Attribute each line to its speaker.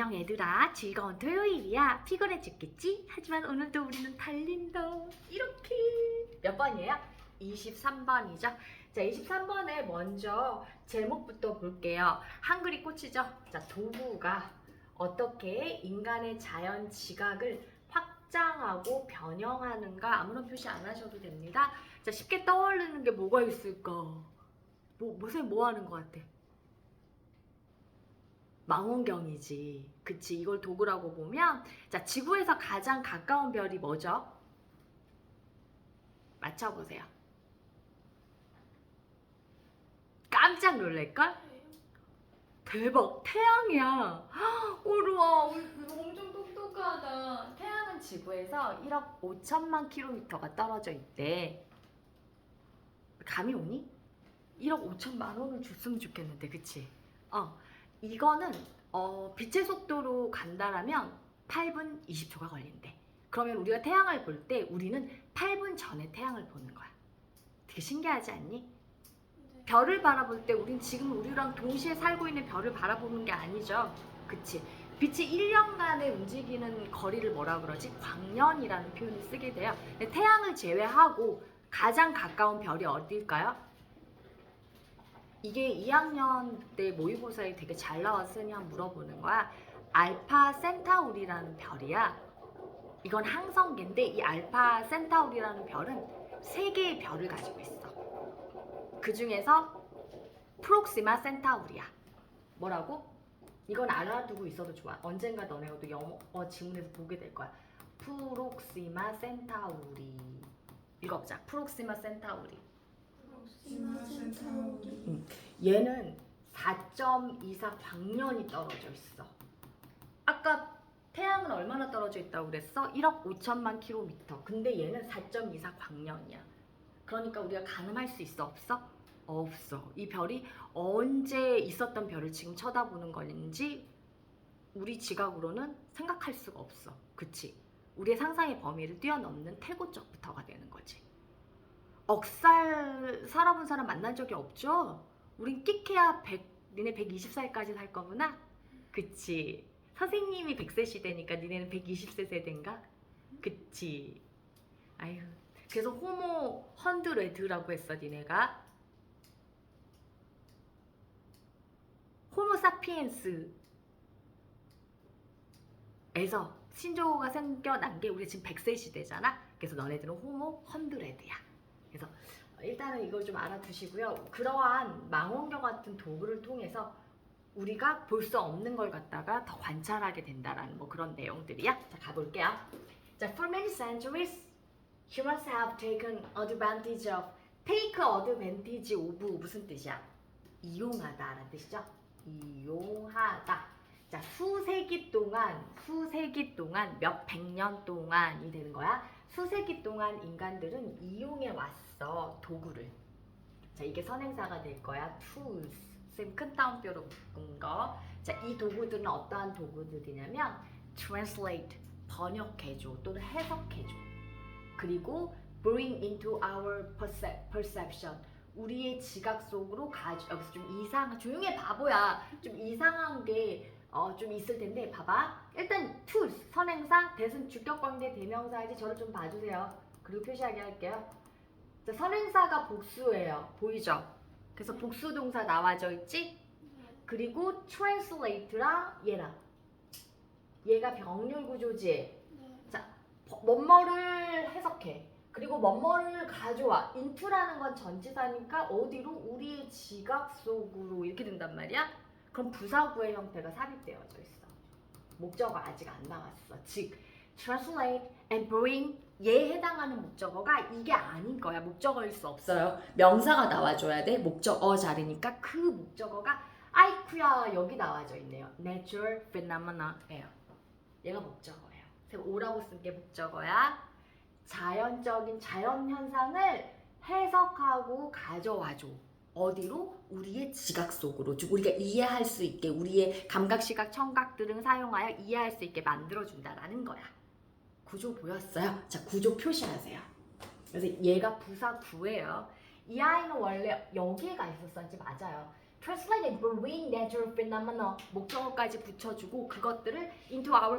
Speaker 1: 안녕 얘들아. 즐거운 토요일이야. 피곤해 죽겠지? 하지만 오늘도 우리는 달린다. 이렇게. 몇 번이에요? 23번이죠? 자 23번에 먼저 제목부터 볼게요. 한글이 꽂히죠? 자 도구가 어떻게 인간의 자연 지각을 확장하고 변형하는가? 아무런 표시 안 하셔도 됩니다. 자 쉽게 떠오르는 게 뭐가 있을까? 뭐, 무슨 뭐 하는 것 같아? 망원경이지. 그치. 이걸 도구라고 보면, 자, 지구에서 가장 가까운 별이 뭐죠? 맞춰보세요. 깜짝 놀랄걸? 대박. 태양이야. 우와, 엄청 똑똑하다. 태양은 지구에서 1억 5천만 킬로미터가 떨어져 있대. 감이 오니? 1억 5천만 원을 줬으면 좋겠는데, 그치? 어. 이거는 어, 빛의 속도로 간다라면 8분 20초가 걸린대. 그러면 우리가 태양을 볼 때 우리는 8분 전에 태양을 보는 거야. 되게 신기하지 않니? 별을 바라볼 때 우린 지금 우리랑 동시에 살고 있는 별을 바라보는 게 아니죠. 그치? 빛이 1년간에 움직이는 거리를 뭐라 그러지? 광년이라는 표현을 쓰게 돼요. 태양을 제외하고 가장 가까운 별이 어디일까요? 이게 2학년 때 모의고사에 되게 잘 나왔으니 한번 물어보는 거야. 알파 센타우리라는 별이야. 이건 항성계인데 이 알파 센타우리라는 별은 세 개의 별을 가지고 있어. 그 중에서 프록시마 센타우리야. 뭐라고? 이건 알아두고 있어도 좋아. 언젠가 너네가 또 영어 어, 지문에서 보게 될 거야. 프록시마 센타우리. 읽어보자. 프록시마 센타우리. 얘는 4.24 광년이 떨어져 있어. 아까 태양은 얼마나 떨어져 있다고 그랬어? 1억 5천만 킬로미터. 근데 얘는 4.24 광년이야. 그러니까 우리가 가늠할 수 있어? 없어? 없어. 이 별이 언제 있었던 별을 지금 쳐다보는 건지 우리 지각으로는 생각할 수가 없어. 그치? 우리의 상상의 범위를 뛰어넘는 태고적부터가 되는 거지. 억살 살아본 사람 만난 적이 없죠? 우린 끼케야 100, 니네 120살까지 살 거구나? 그치. 선생님이 100세 시대니까 니네는 120세 세대인가? 그치. 아유. 그래서 호모 헌드레드라고 했어, 니네가. 호모 사피엔스. 에서 신조어가 생겨난 게 우리 지금 100세 시대잖아? 그래서 너네들은 호모 헌드레드야. 그래서 일단은 이걸 좀 알아두시고요. 그러한 망원경 같은 도구를 통해서 우리가 볼 수 없는 걸 갖다가 더 관찰하게 된다라는 뭐 그런 내용들이야. 자 가볼게요. 자, for many centuries, humans have taken advantage of. take advantage of 무슨 뜻이야? 이용하다라는 뜻이죠. 이용하다. 자, 수세기 동안, 수세기 동안 몇 백 년 동안이 되는 거야. 수세기 동안 인간들은 이용해 왔어 도구를. 자 이게 선행사가 될 거야. tools. 쌤큰 따옴표로 묶은 거. 자 이 도구들은 어떠한 도구들이냐면 translate 번역해줘 또는 해석해줘. 그리고 bring into our percep- perception. 우리의 지각 속으로 가져 여기서 좀 이상 조용해 바보야 좀 이상한 게 어, 좀 있을 텐데 봐봐. 일단 tools 선행사 대신 주격관계 대명사이지 저를 좀 봐주세요. 그리고 표시하게 할게요. 자, 선행사가 복수예요. 보이죠? 그래서 복수 동사 나와져 있지? 그리고 translate랑 얘랑. 얘가 병렬 구조지? 자 버- 뭐뭐를 해석해. 그리고 뭐뭐를 가져와. into라는 건 전치사니까 어디로? 우리의 지각 속으로. 이렇게 된단 말이야 그럼 부사구의 형태가 삽입되어져 있어. 목적어 아직 안 나왔어. 즉, translate and bring 얘에 해당하는 목적어가 이게 아닌 거야. 목적어일 수 없어요. 명사가 나와줘야 돼. 목적어 자리니까 그 목적어가 아이쿠야 여기 나와져 있네요. natural phenomena예요. 얘가 목적어예요. 그래서 오라고 쓴 게 목적어야. 자연적인 자연 현상을 해석하고 가져와줘. 어디로? 우리의 지각 속으로 즉 우리가 이해할 수 있게 우리의 감각, 시각, 청각 등을 사용하여 이해할 수 있게 만들어 준다라는 거야. 구조 보였어요? 자, 구조 표시하세요. 그래서 얘가 부사 9예요. 이 아이는 원래 여기가 있었었지 맞아요. translated marine natural phenomena 목적어까지 붙여주고 그것들을 into our